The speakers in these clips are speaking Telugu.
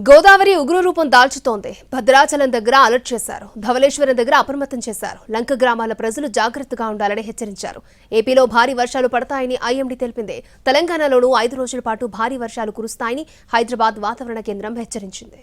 గోదావరి ఉగ్ర రూపం దాల్చుతోంది. భద్రాచలం దగ్గర అలర్ట్ చేశారు. ధవలేశ్వరం దగ్గర అప్రమత్తం చేశారు. లంక గ్రామాల ప్రజలు జాగ్రత్తగా ఉండాలని హెచ్చరించారు. ఏపీలో భారీ వర్షాలు పడతాయని ఐఎండీ తెలిపింది. తెలంగాణలోనూ ఐదు రోజుల పాటు భారీ వర్షాలు కురుస్తాయని హైదరాబాద్ వాతావరణ కేంద్రం హెచ్చరించింది.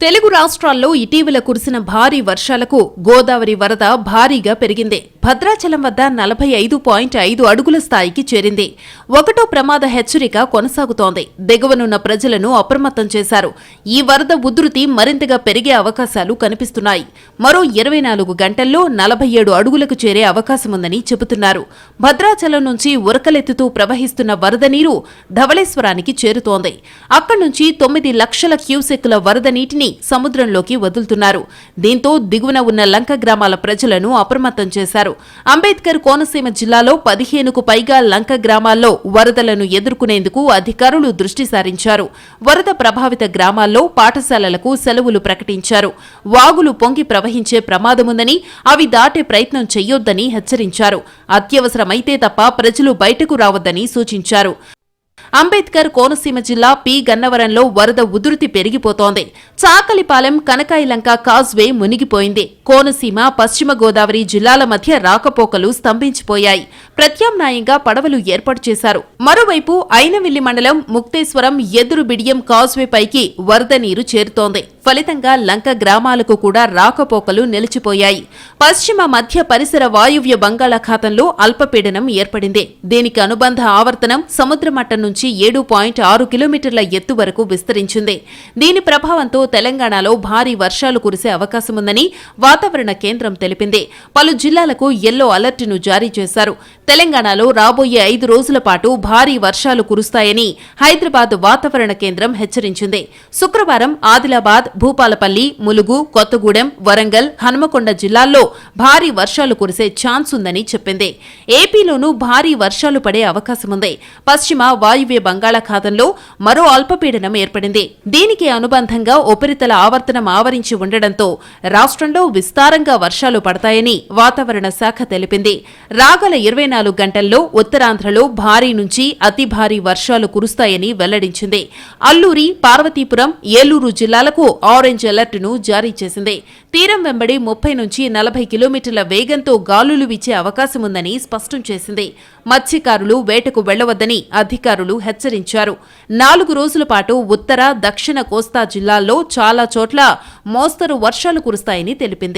తెలుగు రాష్ట్రాల్లో ఇటీవల కురిసిన భారీ వర్షాలకు గోదావరి వరద భారీగా పెరిగింది. భద్రాచలం వద్ద నలభై ఐదు పాయింట్ ఐదు అడుగుల స్థాయికి చేరింది. ఒకటో ప్రమాద హెచ్చరిక కొనసాగుతోంది. దిగువనున్న ప్రజలను అప్రమత్తం చేశారు. ఈ వరద ఉధృతి మరింతగా పెరిగే అవకాశాలు కనిపిస్తున్నాయి. మరో ఇరవై నాలుగు గంటల్లో నలభై ఏడు అడుగులకు చేరే అవకాశముందని చెబుతున్నారు. భద్రాచలం నుంచి ఉరకలెత్తుతూ ప్రవహిస్తున్న వరద నీరు ధవళేశ్వరానికి చేరుతోంది. అక్కడి నుంచి తొమ్మిది లక్షల క్యూసెక్కుల వరద నీటిని సముద్రంలోకి వదులుతున్నారు. దీంతో దిగువన ఉన్న లంక గ్రామాల ప్రజలను అప్రమత్తం చేశారు. అంబేద్కర్ కోనసీమ జిల్లాలో పదిహేనుకు పైగా లంక గ్రామాల్లో వరదలను ఎదుర్కొనేందుకు అధికారులు దృష్టి సారించారు. వరద ప్రభావిత గ్రామాల్లో పాఠశాలలకు సెలవులు ప్రకటించారు. వాగులు పొంగి ప్రవహించే ప్రమాదముందని అవి దాటే ప్రయత్నం చెయ్యొద్దని హెచ్చరించారు. అత్యవసరమైతే తప్ప ప్రజలు బయటకు రావద్దని సూచించారు. అంబేద్కర్ కోనసీమ జిల్లా పి గన్నవరంలో వరద ఉధృతి పెరిగిపోతోంది. చాకలిపాలెం కనకాయిలంక కాజ్వే మునిగిపోయింది. కోనసీమ పశ్చిమ గోదావరి జిల్లాల మధ్య రాకపోకలు స్తంభించిపోయాయి. ప్రత్యామ్నాయంగా పడవలు ఏర్పాటు చేశారు. మరోవైపు ఐనవిల్లి మండలం ముక్తేశ్వరం ఎదురు బిడియం కాజ్వే పైకి వరద నీరు చేరుతోంది. ఫలితంగా లంక గ్రామాలకు కూడా రాకపోకలు నిలిచిపోయాయి. పశ్చిమ మధ్య పరిసర వాయువ్య బంగాళాఖాతంలో అల్పపీడనం ఏర్పడింది. దీనికి అనుబంధ ఆవర్తనం సముద్ర మట్టం నుంచి ఏడు పాయింట్ ఆరు కిలోమీటర్ల ఎత్తు వరకు విస్తరించింది. దీని ప్రభావంతో తెలంగాణలో భారీ వర్షాలు కురిసే అవకాశముందని వాతావరణ కేంద్రం తెలిపింది. పలు జిల్లాలకు ఎల్లో అలర్ట్ను జారీ చేశారు. తెలంగాణలో రాబోయే ఐదు రోజుల పాటు భారీ వర్షాలు కురుస్తాయని హైదరాబాద్ వాతావరణ కేంద్రం హెచ్చరించింది. శుక్రవారం ఆదిలాబాద్ భూపాలపల్లి ములుగు కొత్తగూడెం వరంగల్ హనుమకొండ జిల్లాల్లో భారీ వర్షాలు కురిసే ఛాన్స్ ఉందని చెప్పింది. ఏపీలోనూ భారీ వర్షాలు పడే అవకాశముంది పశ్చిమ వాయువ్య బంగాళాఖాతంలో మరో అల్పపీడనం ఏర్పడింది. దీనికి అనుబంధంగా ఉపరితల ఆవర్తనం ఆవరించి ఉండడంతో రాష్ట్రంలో విస్తారంగా వర్షాలు పడతాయని వాతావరణ శాఖ తెలిపింది. రాగల ఇరవై నాలుగు గంటల్లో ఉత్తరాంధ్రలో భారీ నుంచి అతి భారీ వర్షాలు కురుస్తాయని వెల్లడించింది. అల్లూరి పార్వతీపురం ఏలూరు జిల్లాలకు ఆరెంజ్ అలర్ట్ను జారీ చేసింది. తీరం వెంబడి ముప్పై నుంచి నలభై కిలోమీటర్ల వేగంతో గాలులు వీచే అవకాశముందని స్పష్టం చేసింది. మత్స్యకారులు వేటకు వెళ్ళవద్దని అధికారులు హెచ్చరించారు. నాలుగు రోజుల పాటు ఉత్తర దక్షిణ కోస్తా జిల్లాల్లో చాలా చోట్ల మోస్తరు వర్షాలు కురుస్తాయని తెలిపింది.